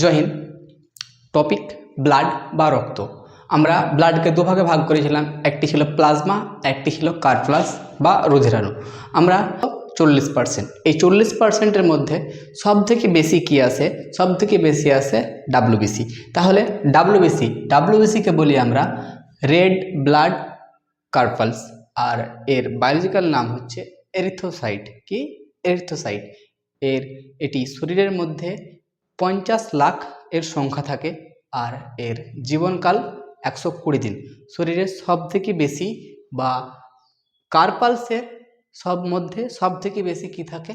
জহিন topic blood বা রক্ত। আমরা ব্লাডকে দুভাগে ভাগ করেছিলাম, একটি ছিল প্লাজমা একটি ছিল কার্প্লাস বা রুধিরাণু। আমরা চল্লিশ পার্সেন্ট এই চল্লিশ পার্সেন্টের মধ্যে সব থেকে বেশি কি আসে সব থেকে বেশি আসে ডাব্লুবিসি তাহলে ডাব্লুবিসি ডাব্লিউবিসিকে বলি আমরা রেড ব্লাড কার্পালস আর এর বায়োলজিক্যাল নাম হচ্ছে এরিথোসাইট কি? এরিথোসাইট এর, এটি শরীরের মধ্যে পঞ্চাশ লাখ এর সংখ্যা থাকে আর এর জীবনকাল একশো কুড়ি দিন। শরীরের সব থেকে বেশি বা কার্পালসের সব মধ্যে সব থেকে বেশি কি থাকে?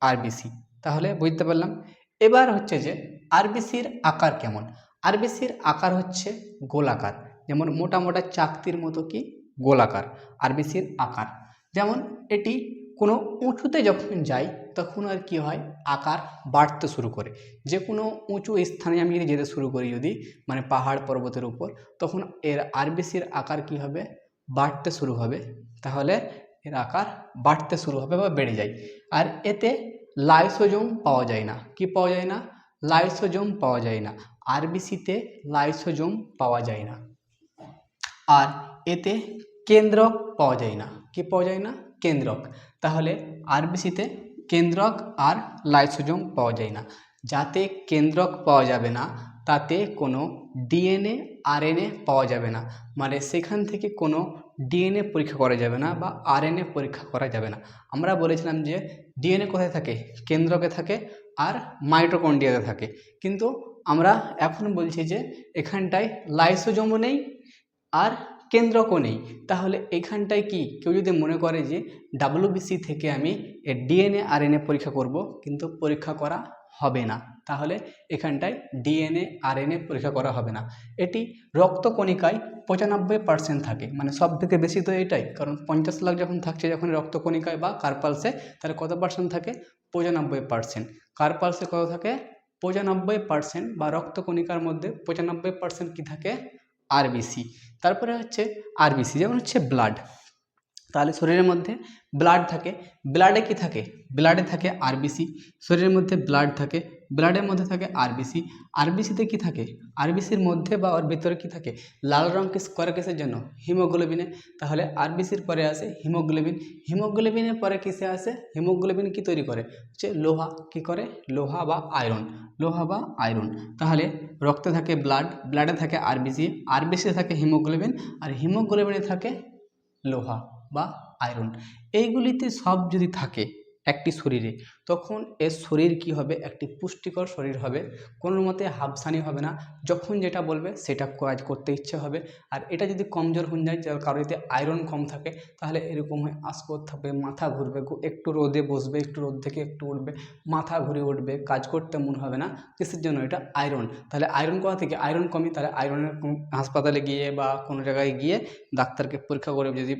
আরবিসি তাহলে বুঝতে পারলাম। এবার হচ্ছে যে আরবিসির আকার কেমন? আরবিসির আকার হচ্ছে গোলাকার। যেমন মোটা মোটা চাকতির মতো কি? গোলাকার। আরবিসির আকার। যেমন এটি কোনো উঁচুতে যখন যাই তখন আর কি হয়? আকার বাড়তে শুরু করে। যে কোনো উঁচু স্থানে আমি যদি যেতে শুরু করি যদি মানে পাহাড় পর্বতের উপর, তখন এর আরবিসির আকার কি হবে? বাড়তে শুরু হবে। তাহলে এর আকার বাড়তে শুরু হবে বা বেড়ে যায়। আর এতে লাইসোজোম পাওয়া যায় না। কি পাওয়া যায় না? লাইসোজোম পাওয়া যায় না। আরবিসিতে লাইসোজোম পাওয়া যায় না। আর এতে কেন্দ্রক পাওয়া যায় না। কি পাওয়া যায় না? কেন্দ্রক। তাহলে আরবিসিতে কেন্দ্রক আর লাইসোজোম পাওয়া যায় না। যাতে কেন্দ্রক পাওয়া যাবে না, তাতে কোনো ডিএনএ, আরএনএ পাওয়া যাবে না। মানে সেখান থেকে কোনো ডিএনএ পরীক্ষা করা যাবে না বা আরএনএ পরীক্ষা করা যাবে না। আমরা বলেছিলাম যে ডিএনএ কোথায় থাকে? কেন্দ্রকে থাকে আর মাইটোকন্ড্রিয়াতে থাকে। কিন্তু আমরা এখন বলছি যে এখানটায় লাইসোজোমও নেই আর কেন্দ্রকও নেই, তাহলে এখানটায় কি? কেউ যদি মনে করে যে ডাব্লিউবিসি থেকে আমি ডিএনএ আরএনএ পরীক্ষা করব, কিন্তু পরীক্ষা করা হবে না, তাহলে এখানটায় ডিএনএ আর আরএনএ পরীক্ষা করা হবে না। এটি রক্তকণিকায় পঁচানব্বই পার্সেন্ট থাকে মানে সব থেকে বেশি তো এটাই, কারণ পঞ্চাশ লাখ যখন থাকছে যখন রক্তকণিকায় বা কার্পালসে তাহলে কত পার্সেন্ট থাকে? পঁচানব্বই পার্সেন্ট কার্পালসে কত থাকে? পঁচানব্বই পার্সেন্ট বা রক্তকণিকার মধ্যে পঁচানব্বই পার্সেন্ট কী থাকে? আরবিসি তারপরে হচ্ছে আরবিসি যেমন হচ্ছে ব্লাড তাহলে শরীরের মধ্যে ব্লাড থাকে। ব্লাডে কি থাকে? ব্লাডে থাকে আরবিসি শরীরের মধ্যে ব্লাড থাকে ব্লাডের মধ্যে থাকে আরবিসি আরবিসিতে কি থাকে? আরবিসির মধ্যে বা ওর ভিতরে কি থাকে? লাল রঙ স্কোয়ার কিসের জন্য হিমোগ্লোবিনে তাহলে আরবিসির পরে আসে হিমোগ্লোবিন হিমোগ্লোবিনের পরে কিসে আসে? হিমোগ্লোবিন কি তৈরি করে? হচ্ছে লোহা। কি করে? লোহা বা আয়রন লোহা বা আয়রন তাহলে রক্তে থাকে ব্লাড ব্লাডে থাকে আরবিসি আরবিসিতে থাকে হিমোগ্লোবিন আর হিমোগ্লোবিনে থাকে লোহা বা আয়রন এইগুলিতে সব যদি থাকে একটি শরীরে। তখন এর শরীর কি হবে? একটি পুষ্টিকর শরীর হবে। কোনো মতে হাবসানি হবে না। যখন যেটা বলবে সেটা কাজ করতে ইচ্ছে হবে। আর এটা যদি কমজোর হয়ে যায়, যার কারও যদি আয়রন কম থাকে, তাহলে এরকম হয় আসকোত থাকবে, মাথা ঘুরবে একটু রোদে বসবে, একটু রোদ থেকে একটু উঠবে, মাথা ঘুরে উঠবে, কাজ করতে মন হবে না। কিসের জন্য এটা আয়রন তাহলে আয়রন কোথা থেকে? আয়রন কমই, তাহলে আয়রনের হাসপাতালে গিয়ে বা কোনো জায়গায় গিয়ে ডাক্তারকে পরীক্ষা করে যদি,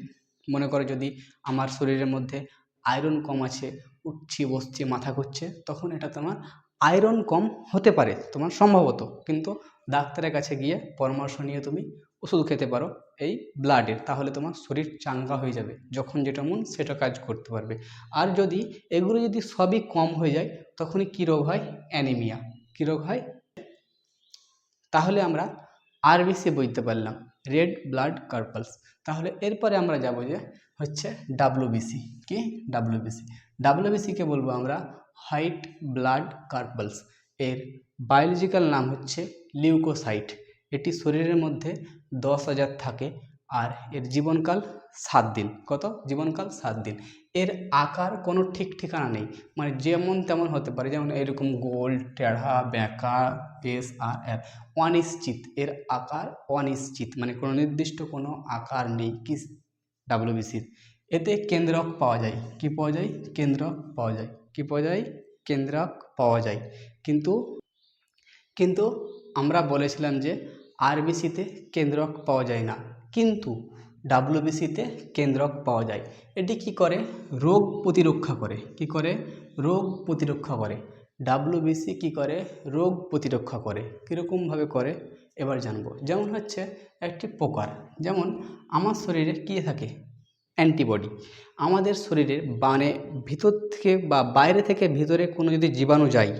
মনে করে যদি আমার শরীরের মধ্যে আয়রন কম আছে, উঠছি, বসছি, মাথা ঘুরছে, তখন এটা তোমার আয়রন কম হতে পারে, তোমার সম্ভবত। কিন্তু ডাক্তারের কাছে গিয়ে পরামর্শ নিয়ে তুমি ওষুধ খেতে পারো এই ব্লাডের তাহলে তোমার শরীর চাঙ্গা হয়ে যাবে, যখন যেটা মন সেটা কাজ করতে পারবে। আর যদি এগুলো যদি সবই কম হয়ে যায়, তখনই কী রোগ হয়? অ্যানিমিয়া কী রোগ হয়? তাহলে আমরা আরবিসি বুঝতে পারলাম রেড ব্লাড কার্পালস তাহলে এরপরে আমরা যাব যে হচ্ছে ডাব্লিউবিসি কি? ডাব্লিউবিসি ডাব্লিউবিসিকে বলব আমরা হোয়াইট ব্লাড কার্পলস এর বায়োলজিক্যাল নাম হচ্ছে লিউকোসাইট এটি শরীরের মধ্যে দশ হাজার থাকে আর এর জীবনকাল সাত দিন। কত? জীবনকাল সাত দিন। এর আকার কোনো ঠিক ঠিকানা নেই। মানে যেমন তেমন হতে পারে, যেমন এরকম গোল টেढ़া বেঁকা এস আর এর অনিশ্চিত। এর আকার অনিশ্চিত। মানে কোনো নির্দিষ্ট কোনো আকার নেই। কি ডাব্লিউবিসির এতে কেন্দ্রক পাওয়া যায়। কি পাওয়া যায়? কেন্দ্রক পাওয়া যায়। কি পাওয়া যায়? কেন্দ্রক পাওয়া যায়। কিন্তু কিন্তু আমরা বলেছিলাম যে আরবিসিতে কেন্দ্রক পাওয়া যায় না। কিন্তু ডাব্লিউবিসিতে কেন্দ্রক পাওয়া যায়। এটি কি করে? রোগ প্রতিরক্ষা করে। কি করে? রোগ প্রতিরক্ষা করে। ডাব্লিউবিসি কি করে? রোগ প্রতিরক্ষা করে। কীরকমভাবে করে? এবার জানব। যেমন হচ্ছে, একটি প্রকার যেমন আমার শরীরে কী থাকে? অ্যান্টিবডি। আমাদের শরীরের মানে ভিতর থেকে বা বাইরে থেকে ভিতরে কোনো যদি জীবাণু যায়,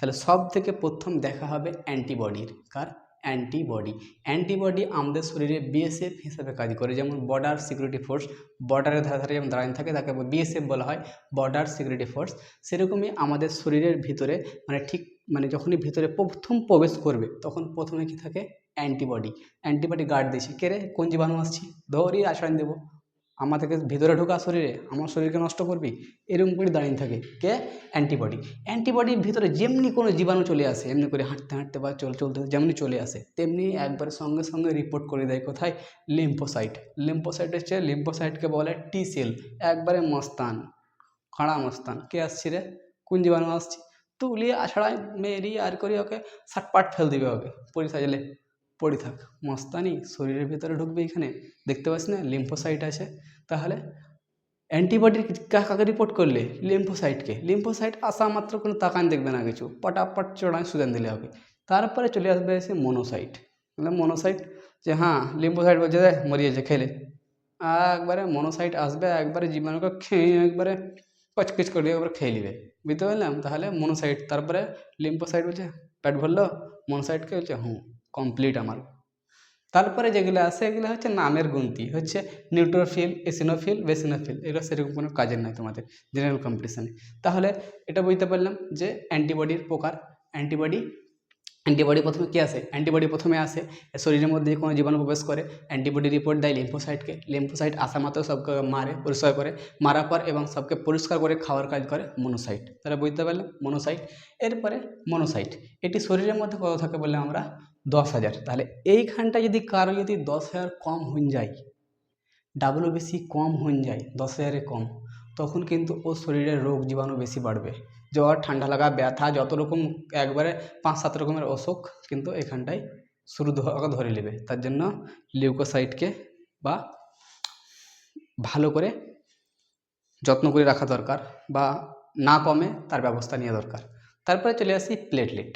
তাহলে সব থেকে প্রথম দেখা হবে অ্যান্টিবডির। কার? অ্যান্টিবডি। অ্যান্টিবডি আমাদের শরীরে বিএসএফ হিসাবে কাজ করে, যেমন বর্ডার সিকিউরিটি ফোর্স, বর্ডারের ধারে ধারে যেমন দাঁড়ানো থাকে, তাকে বিএসএফ বলা হয়, বর্ডার সিকিউরিটি ফোর্স। সেরকমই আমাদের শরীরের ভিতরে মানে ঠিক মানে যখনই ভিতরে প্রথম প্রবেশ করবে, তখন প্রথমে কি থাকে? অ্যান্টিবডি। অ্যান্টিবডি গার্ড দিয়েছে। কে রে? কোন জীবাণু আসছি? ধরি আশ্রয় দেবো। আমাদেরকে ভিতরে ঢোকা শরীরে, আমার শরীরকে নষ্ট করবি? এরকম করে দাঁড়িয়ে থাকে। কে? অ্যান্টিবডি অ্যান্টিবডির ভিতরে যেমনি কোনো জীবাণু চলে আসে, এমনি করে হাঁটতে হাঁটতে বা চল চলতে যেমনি চলে আসে, তেমনি একবার সঙ্গে সঙ্গে রিপোর্ট করে দেয় কোথায়? লিম্পোসাইট লিম্পোসাইট হচ্ছে লিম্পোসাইটকে বলে টি সেল একবারে মস্তান, খাড়া মস্তান। কে আসছি রে? কোন জীবাণু আসছি? তুলিয়ে আছড়াই মেরি, আর করি, ওকে সাটপাট ফেল দিবে ওকে পরি সাজালে পড়ে থাক। মস্তানি শরীরের ভিতরে ঢুকবে এখানে। দেখতে পাচ্ছি না? লিম্ফোসাইট আছে। তাহলে অ্যান্টিবডির কাকে রিপোর্ট করলে? লিম্ফোসাইটকে লিম্ফোসাইট আসা মাত্র কোনো তাকান দেখবে না কিছু। পটাপট চড়ায় সুদান দিলে হবে। তারপরে চলে আসবে এসে মনোসাইট মানে মনোসাইট যে হ্যাঁ লিম্ফোসাইট বলছে দেয় মরিয়েছে খেলে। একবারে মনোসাইট আসবে, একবারে জীবাণুকে খেয়ে একবারে কচকিচ করে দিয়ে একবার খেয়ে নিবে। বুঝতে পারলাম? তাহলে মনোসাইট তারপরে লিম্ফোসাইট বলছে, পেট ভরলো? মনোসাইটকে বলছে, হুম। কমপ্লিট আমার। তারপরে যেগুলো আছে, এগুলো হচ্ছে নামের গুনতি হচ্ছে নিউট্রোফিল এসিনোফিল বেসিনোফিল এগুলো সেরকম কোনো কাজের নয় তোমাদের জেনারেল কম্পিটিশানে তাহলে এটা বুঝতে পারলাম যে অ্যান্টিবডির প্রকার অ্যান্টিবডি অ্যান্টিবডি প্রথমে কী আসে? অ্যান্টিবডি প্রথমে আসে শরীরের মধ্যে কোনো জীবাণু প্রবেশ করে অ্যান্টিবডি রিপোর্ট দেয় লিম্ফোসাইটকে লিম্ফোসাইট আসা মাত্র সবকে মারে, পরিষ্কার করে, মারার পর এবং সবকে পরিষ্কার করে খাওয়ার কাজ করে মনোসাইট তাহলে বুঝতে পারলাম মনোসাইট এরপরে মনোসাইট এটি শরীরের মধ্যে কত থাকে বললে আমরা দশ হাজার। তাহলে এইখানটা যদি কারও যদি দশ হাজার কম হয়ে যায় ডাবলও বেশি কম হয়ে যায়, দশ হাজারে কম, তখন কিন্তু ওর শরীরে রোগ জীবাণু বেশি বাড়বে। জ্বর, ঠান্ডা লাগা, ব্যথা, যত রকম একবারে পাঁচ সাত রকমের অসুখ কিন্তু এখানটায় শুরু ধরে নেবে। তার জন্য লিউকোসাইটকে বা ভালো করে যত্ন করে রাখা দরকার বা না কমে তার ব্যবস্থা নেওয়া দরকার। তারপরে চলে আসি প্লেটলেট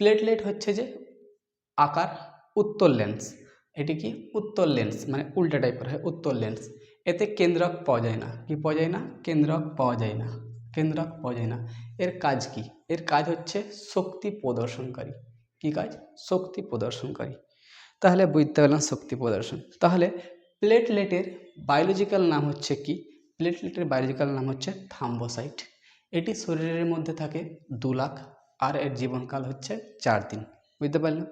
প্লেটলেট হচ্ছে যে আকার উত্তর লেন্স এটি কি? উত্তর লেন্স মানে উল্টা টাইপের হয় উত্তর লেন্স এতে কেন্দ্রক পাওয়া যায় না। কি পাওয়া যায় না? কেন্দ্রক পাওয়া যায় না। কেন্দ্রক পাওয়া যায় না। এর কাজ কি? এর কাজ হচ্ছে শক্তি প্রদর্শনকারী। কি কাজ? শক্তি প্রদর্শনকারী। তাহলে বুঝতে পারলাম শক্তি প্রদর্শন। তাহলে প্লেটলেটের বায়োলজিক্যাল নাম হচ্ছে কি? প্লেটলেটের বায়োলজিক্যাল নাম হচ্ছে থাম্বোসাইট এটি শরীরের মধ্যে থাকে দু লাখ আর এর জীবনকাল হচ্ছে চার দিন। বুঝতে পারলাম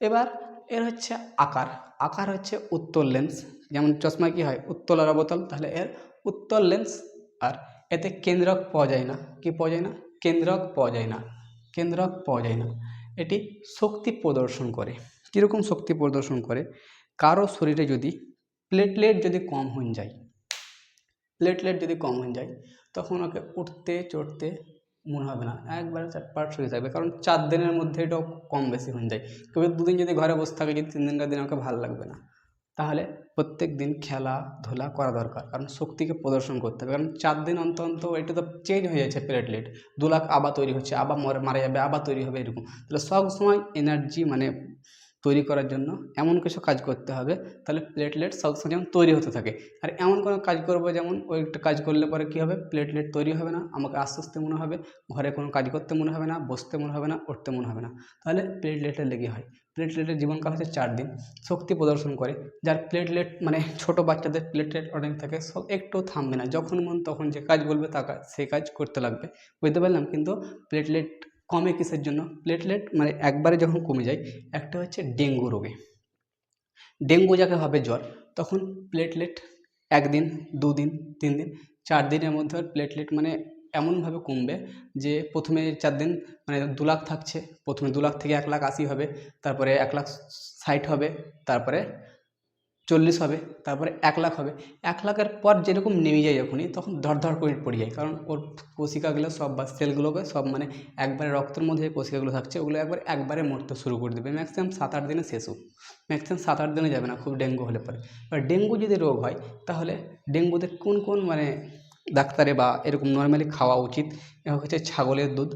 এবার এর হচ্ছে আকার। আকার হচ্ছে উত্তর লেন্স যেমন চশমা কি হয়? উত্তলার বোতল তাহলে এর উত্তর লেন্স আর এতে কেন্দ্রক পাওয়া যায় না। কি পাওয়া যায় না? কেন্দ্রক পাওয়া যায় না। কেন্দ্রক পাওয়া যায় না। এটি শক্তি প্রদর্শন করে। কীরকম শক্তি প্রদর্শন করে? কারও শরীরে যদি প্লেটলেট যদি কম হয়ে যায় প্লেটলেট যদি কম হয়ে যায়, তখন ওকে উঠতে, চড়তে মনে হবে না। একবারে চাটপাট শুয়ে থাকবে কারণ চার দিনের মধ্যে এটাও কম বেশি হয়ে যায়। কেউ দুদিন যদি ঘরে বসে থাকে, যদি তিন দিনকার দিন আমাকে ভালো লাগবে না, তাহলে প্রত্যেক দিন খেলাধুলা করা দরকার। কারণ শক্তিকে প্রদর্শন করতে হবে। কারণ চার দিন অন্ত অন্ত এটা তো চেঞ্জ হয়ে যাচ্ছে প্লেটলেট দু লাখ আবার তৈরি হচ্ছে, আবার মারা যাবে, আবার তৈরি হবে এরকম। তাহলে সব সময় এনার্জি মানে তৈরি করার জন্য এমন কিছু কাজ করতে হবে, তাহলে প্লেটলেট সবসময় যেমন তৈরি হতে থাকে। আর এমন কোনো কাজ করব যেমন ওই একটা কাজ করলে পরে কী হবে? প্লেটলেট তৈরি হবে না, আমাকে আস্তে মনে হবে, ঘরে কোনো কাজ করতে মনে হবে না, বসতে মনে হবে না, উঠতে মনে হবে না। তাহলে প্লেটলেটের লেগে হয়। প্লেটলেটের জীবনকাল হচ্ছে চার দিন। শক্তি প্রদর্শন করে, যার প্লেটলেট মানে ছোট বাচ্চাদের প্লেটলেট অনেক থাকে, সব একটু থামবে না। যখন মন তখন যে কাজ বলবে তা কাজ সে কাজ করতে লাগবে। বুঝতে পারলাম? কিন্তু প্লেটলেট কমে কিসের জন্য। প্লেটলেট মানে একবারে যখন কমে যায়, একটা হচ্ছে ডেঙ্গু রোগে। ডেঙ্গু যাকে হবে জ্বর, তখন প্লেটলেট একদিন, দুদিন তিন দিন চার দিনের মধ্যে প্লেটলেট মানে এমনভাবে কমবে যে প্রথমে চার দিন মানে দু লাখ থাকছে, প্রথমে দু লাখ থেকে এক লাখ আশি হবে, তারপরে এক লাখ ষাট হবে, তারপরে চল্লিশ হবে, তারপরে এক লাখ হবে। এক লাখের পর যেরকম নেমে যায় যখনই, তখন ধড় করে পড়ে যায়। কারণ ওর কোশিকাগুলো সব বা সেলগুলোকে সব মানে একবারে রক্তের মধ্যে যে কোশিকাগুলো থাকছে, ওগুলো একবার, একবারে মরতে শুরু করে দেবে। ম্যাক্সিমাম সাত আট দিনে শেষ হোক। ম্যাক্সিমাম সাত আট দিনে যাবে না, খুব ডেঙ্গু হলে পরে। এবার ডেঙ্গু যদি রোগ হয়, তাহলে ডেঙ্গুতে কোন কোন মানে ডাক্তারে বা এরকম নর্মালি খাওয়া উচিত? হচ্ছে ছাগলের দুধ,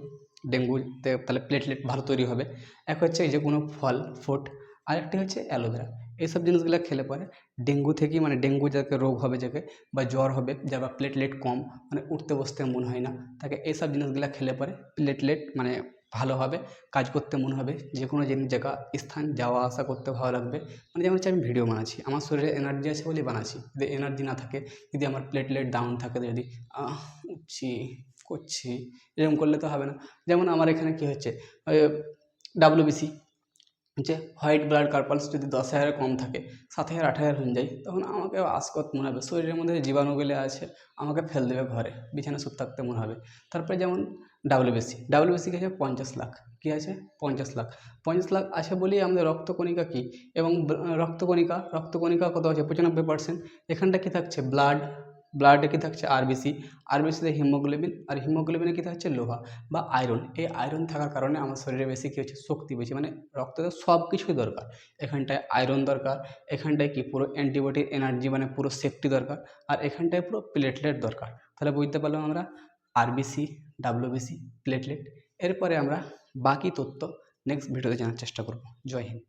ডেঙ্গুতে তাহলে প্লেটলেট ভালো তৈরি হবে। এক হচ্ছে এই যে কোনো ফল ফ্রুট আরেকটি হচ্ছে অ্যালোভেরা এইসব জিনিসগুলো খেলে পরে ডেঙ্গু থেকেই মানে ডেঙ্গু যাকে রোগ হবে যাকে বা জ্বর হবে যা বা প্লেটলেট কম মানে উঠতে বসতে মন হয় না, তাকে এইসব জিনিসগুলো খেলে পরে প্লেটলেট মানে ভালো হবে, কাজ করতে মন হবে যে কোনো জিনিস জায়গা, স্থান, যাওয়া, আসা করতে ভালো লাগবে। মানে যেমন হচ্ছে আমি ভিডিও বানাচ্ছি, আমার শরীরে এনার্জি আছে বলেই বানাচ্ছি, যদি এনার্জি না থাকে, যদি আমার প্লেটলেট ডাউন থাকে, যদি উঠছি করছি এরকম করলে তো হবে না। যেমন আমার এখানে কী হচ্ছে ডাব্লিউবিসি যে হোয়াইট ব্লাড কার্পালস যদি দশ হাজারের কম থাকে, সাত হাজার, আট হাজার হয়ে যায়, তখন আমাকে আসকত মনে হবে। শরীরের মধ্যে জীবাণুগুলি আছে, আমাকে ফেল দেবে ঘরে বিছানা শুতে থাকতে মনে হবে। তারপরে যেমন ডাব্লিউবিসি ডাব্লিউবিসি আছে পঞ্চাশ লাখ। কী আছে? পঞ্চাশ লাখ। পঞ্চাশ লাখ আছে বলেই আমাদের রক্তকণিকা কী? এবং রক্তকণিকা রক্তকণিকা কত আছে? পঁচানব্বই পার্সেন্ট এখানটা কী থাকছে? ব্লাড ব্লাডে কী থাকছে? আরবিসি আরবিসিতে হিমোগ্লোবিন আর হিমোগ্লোবিনে কী থাকছে? লোহা বা আয়রন এই আয়রন থাকার কারণে আমার শরীরে বেশি কী হচ্ছে? শক্তি বেশি। মানে রক্ততে সব কিছুই দরকার। এখানটায় আয়রন দরকার, এখানটায় কি? পুরো অ্যান্টিবায়োটিক এনার্জি মানে পুরো সেফটি দরকার আর এখানটায় পুরো প্লেটলেট দরকার। তাহলে বুঝতে পারলাম আমরা? আরবিসি ডাব্লিউবিসি প্লেটলেট এরপরে আমরা বাকি তথ্য নেক্সট ভিডিওতে জানার চেষ্টা করব। জয় হিন্দ।